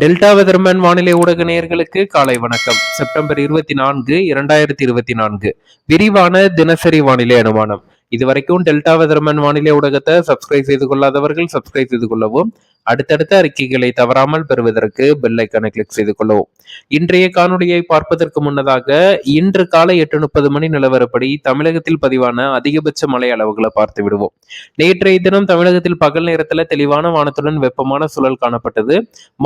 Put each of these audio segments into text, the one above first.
Delta weatherman வானிலை ஊடக நேயர்களுக்கு காலை வணக்கம். செப்டம்பர் இருபத்தி நான்கு இரண்டாயிரத்தி இருபத்தி நான்கு. விரிவான தினசரி வானிலை அனுமானம். இதுவரைக்கும் டெல்டா வெதர்மேன் வானிலை ஊடகத்தை சப்ஸ்கிரைப் செய்து கொள்ளாதவர்கள் சப்ஸ்கிரைப் செய்து கொள்ளவும். அடுத்தடுத்த அறிக்கைகளை தவறாமல் பெறுவதற்கு பெல் ஐக்கானை கிளிக் செய்து கொள்ளவும். இன்றைய காணொலியை பார்ப்பதற்கு முன்னதாக இன்று காலை எட்டு முப்பது மணி நிலவரப்படி தமிழகத்தில் பதிவான அதிகபட்ச மழை அளவுகளை பார்த்து விடுவோம். நேற்றைய தினம் தமிழகத்தில் பகல் நேரத்துல தெளிவான வானத்துடன் வெப்பமான சூழல் காணப்பட்டது.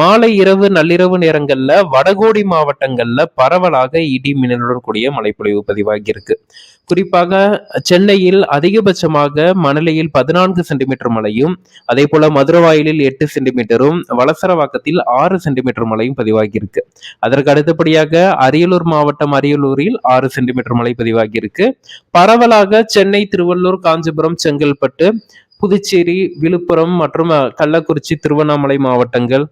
மாலை இரவு நள்ளிரவு நேரங்கள்ல வடகோடி மாவட்டங்கள்ல பரவலாக இடி மின்னலுடன் கூடிய மழைப்பொழிவு பதிவாகியிருக்கு. குறிப்பாக சென்னையில் அதிகபட்சமாக மணலியில் பதினான்கு சென்டிமீட்டர் மழையும் அதே போல மதுரவாயிலில் எட்டு சென்டிமீட்டரும் வளசரவாக்கத்தில் ஆறு சென்டிமீட்டர் மழையும் பதிவாகியிருக்கு. அதற்கு அடுத்தபடியாக அரியலூர் மாவட்டம் அரியலூரில் ஆறு சென்டிமீட்டர் மழை பதிவாகியிருக்கு. பரவலாக சென்னை திருவள்ளூர் காஞ்சிபுரம் செங்கல்பட்டு புதுச்சேரி விழுப்புரம் மற்றும் கள்ளக்குறிச்சி திருவண்ணாமலை மாவட்டங்கள்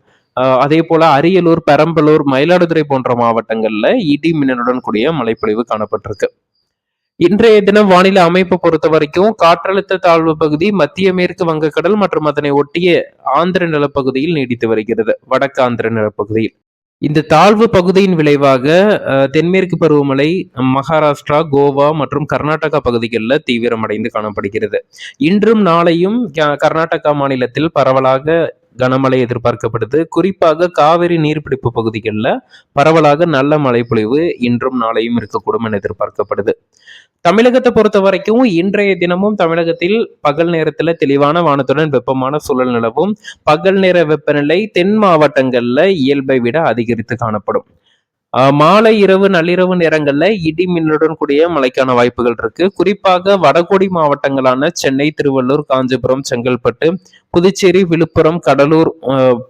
அதே போல அரியலூர் பெரம்பலூர் மயிலாடுதுறை போன்ற மாவட்டங்கள்ல இடி மின்னலுடன் கூடிய மழைப்பொழிவு காணப்பட்டிருக்கு. இன்றைய தினம் வானிலை அமைப்பு பொறுத்த வரைக்கும் காற்றழுத்த தாழ்வு பகுதி மத்திய மேற்கு வங்கக்கடல் மற்றும் அதனை ஒட்டிய ஆந்திர நிலப்பகுதியில் நீடித்து வருகிறது வடக்கு ஆந்திர நிலப்பகுதியில். இந்த தாழ்வு பகுதியின் விளைவாக தென்மேற்கு பருவமழை மகாராஷ்டிரா கோவா மற்றும் கர்நாடகா பகுதிகளில் தீவிரமடைந்து காணப்படுகிறது. இன்றும் நாளையும் கர்நாடகா மாநிலத்தில் பரவலாக கனமழை எதிர்பார்க்கப்படுது. குறிப்பாக காவிரி நீர்பிடிப்பு பகுதிகளில் பரவலாக நல்ல மழை பொழிவு இன்றும் நாளையும் இருக்கக்கூடும் என எதிர்பார்க்கப்படுது. தமிழகத்தை பொறுத்த வரைக்கும் இன்றைய தினமும் தமிழகத்தில் பகல் நேரத்துல தெளிவான வானத்துடன் வெப்பமான சூழல் நிலவும். பகல் நேர வெப்பநிலை தென் மாவட்டங்கள்ல இயல்பை விட அதிகரித்து காணப்படும். மாலை இரவு நள்ளிரவு நேரங்கள்ல இடி மின்னுடன் கூடிய மழைக்கான வாய்ப்புகள் இருக்கு. குறிப்பாக வடகோடி மாவட்டங்களான சென்னை திருவள்ளூர் காஞ்சிபுரம் செங்கல்பட்டு புதுச்சேரி விழுப்புரம் கடலூர்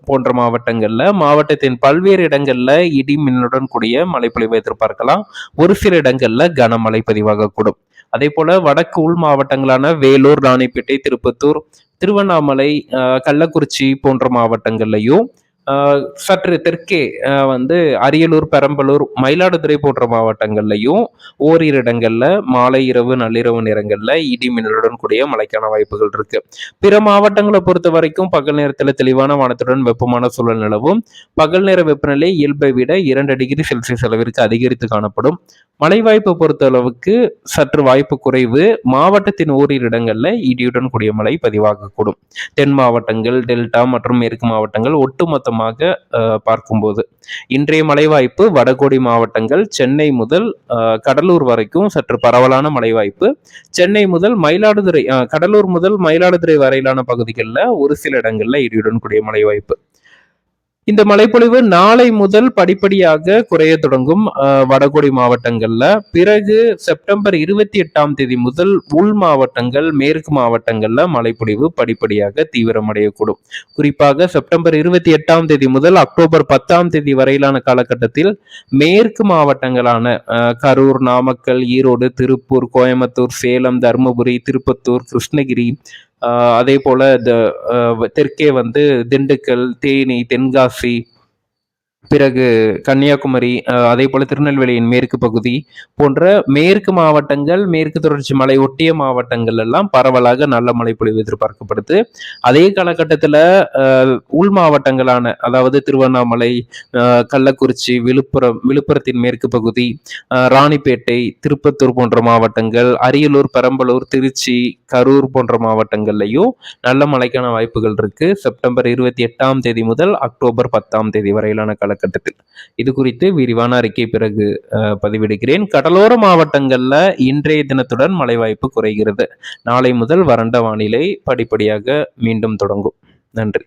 போன்ற மாவட்டங்கள்ல மாவட்டத்தின் பல்வேறு இடங்கள்ல இடி மின்னுடன் கூடிய மழைப்பொழிவை எதிர்பார்க்கலாம். ஒரு சில இடங்கள்ல கனமழை பதிவாகக்கூடும் அதே போல வடக்கு உள் மாவட்டங்களான வேலூர் ராணிப்பேட்டை திருப்பத்தூர் திருவண்ணாமலை கள்ளக்குறிச்சி போன்ற மாவட்டங்கள்லையும் சற்று தெற்கே வந்து அரியலூர் பெரம்பலூர் மயிலாடுதுறை போன்ற மாவட்டங்கள்லையும் ஓரிரு இடங்கள்ல மாலை இரவு நள்ளிரவு நேரங்கள்ல இடி மின்னலுடன் கூடிய மழைக்கான வாய்ப்புகள் இருக்கு. பிற மாவட்டங்களை பொறுத்த வரைக்கும் பகல் நேரத்தில் தெளிவான வானத்துடன் வெப்பமான சூழல் நிலவும். பகல் நேர வெப்பநிலை இயல்பை விட இரண்டு டிகிரி செல்சியஸ் அளவிற்கு அதிகரித்து காணப்படும். மழை வாய்ப்பை பொறுத்த அளவுக்கு சற்று வாய்ப்பு குறைவு. மாவட்டத்தின் ஓரிரு இடங்கள்ல இடியுடன் கூடிய மழை பதிவாகக்கூடும். தென் மாவட்டங்கள் டெல்டா மற்றும் மேற்கு மாவட்டங்கள் ஒட்டுமொத்த மொத்தமாக பார்க்கும்போது. இன்றைய மழை வாய்ப்பு வடகோடி மாவட்டங்கள் சென்னை முதல் கடலூர் வரைக்கும் சற்று பரவலான மழை வாய்ப்பு சென்னை முதல் மயிலாடுதுறை கடலூர் முதல் மயிலாடுதுறை வரையிலான பகுதிகளில் ஒரு சில இடங்களில் இடியுடன் கூடிய மழை வாய்ப்பு இந்த மழைப்பொழிவு நாளை முதல் படிப்படியாக குறைய தொடங்கும் வடகொடி மாவட்டங்கள்ல. பிறகு செப்டம்பர் இருபத்தி எட்டாம் தேதி முதல் உள் மாவட்டங்கள் மேற்கு மாவட்டங்கள்ல மழைப்பொழிவு படிப்படியாக தீவிரமடையக்கூடும். குறிப்பாக செப்டம்பர் இருபத்தி எட்டாம் தேதி முதல் அக்டோபர் பத்தாம் தேதி வரையிலான காலகட்டத்தில் மேற்கு மாவட்டங்களான கரூர் நாமக்கல் ஈரோடு திருப்பூர் கோயம்புத்தூர் சேலம் தருமபுரி திருப்பத்தூர் கிருஷ்ணகிரி அதே போல் இந்த தெற்கே வந்து திண்டுக்கல் தேனி தென்காசி பிறகு கன்னியாகுமரி அதே போல திருநெல்வேலியின் மேற்கு பகுதி போன்ற மேற்கு மாவட்டங்கள் மேற்கு தொடர்ச்சி மலை ஒட்டிய மாவட்டங்கள் எல்லாம் பரவலாக நல்ல மழை பொழிவு எதிர்பார்க்கப்படுது. அதே காலகட்டத்தில் உள் மாவட்டங்களான அதாவது திருவண்ணாமலை கள்ளக்குறிச்சி விழுப்புரம் விழுப்புரத்தின் மேற்கு பகுதி ராணிப்பேட்டை திருப்பத்தூர் போன்ற மாவட்டங்கள் அரியலூர் பெரம்பலூர் திருச்சி கரூர் போன்ற மாவட்டங்கள்லையும் நல்ல மழைக்கான வாய்ப்புகள் இருக்கு. செப்டம்பர் இருபத்தி எட்டாம் தேதி முதல் அக்டோபர் பத்தாம் தேதி வரையிலான கால காலகட்டத்தில். இது குறித்து விரிவான அறிக்கை பிறகு பதிவிடுகிறேன். கடலோர மாவட்டங்கள்ல இன்றைய தினத்துடன் மழை வாய்ப்பு குறைகிறது. நாளை முதல் வறண்ட வானிலை படிப்படியாக மீண்டும் தொடங்கும். நன்றி.